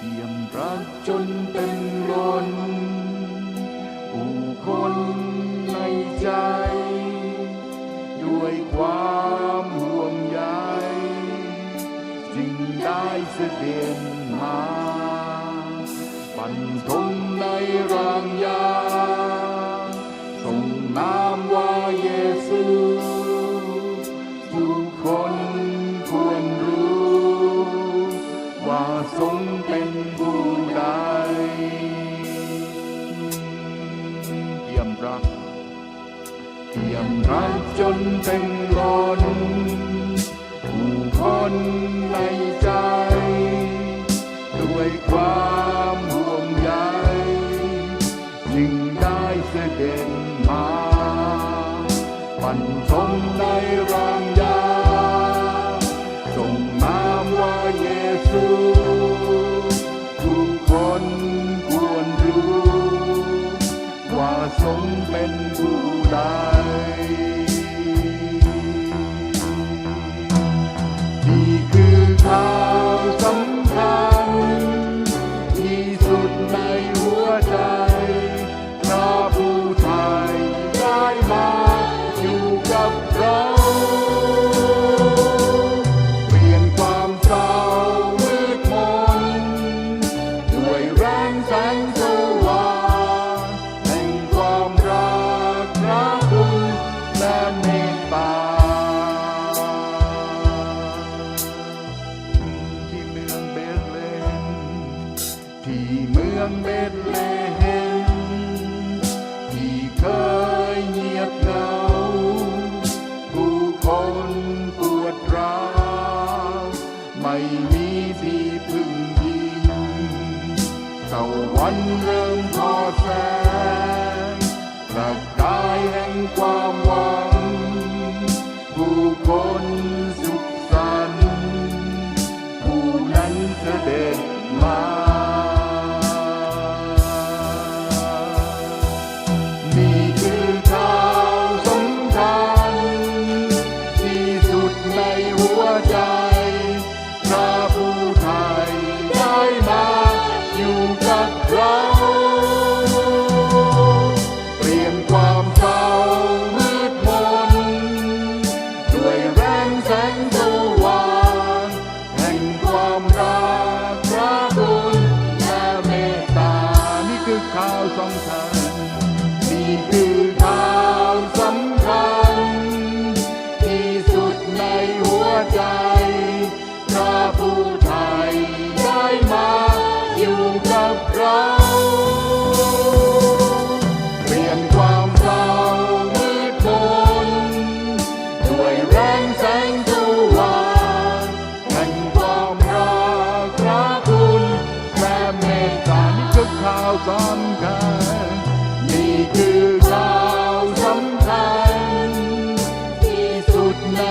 เปี่ยมรักจนเต็มล้นผู้คนในใจ ด้วยความห่วงใยจึงได้เสด็จมาบรรทมในร่างยาส่งนามว่าเยซูทุกคนควรรู้ ว่าทรงเป็น ผู้ใดเยี่ยมรักเปี่ยมรักจนเต็มล้นผู้คนในใจ ด้วยความห่วงใยจึงได้เสด็จมาบรรทมในรา ผู้ ที่เมืองเบธเลเฮมที่เคยเงียบเหงาผู้คนปวดร้าวไม่มีที่พึ่งพิงตะวันเริ่มทอดแสงประกายแห่งความหวัง ผู้คน ไทยได้มาอยู่กับเราเปลี่ยนความเศร้ามืดมนด้วยแรงแสงสว่างแห่งความรักพระคุณและเมตตานี่คือข่าวสำคัญนี่คือข่าวสำคัญที่สุดในหัวใจ ความเศร้ามืดมนด้วยแรงแสงสว่างแห่งความรักพระคุณและเมตตานี่คือข่าวสำคัญนี่คือข่าวสำคัญที่สุดใน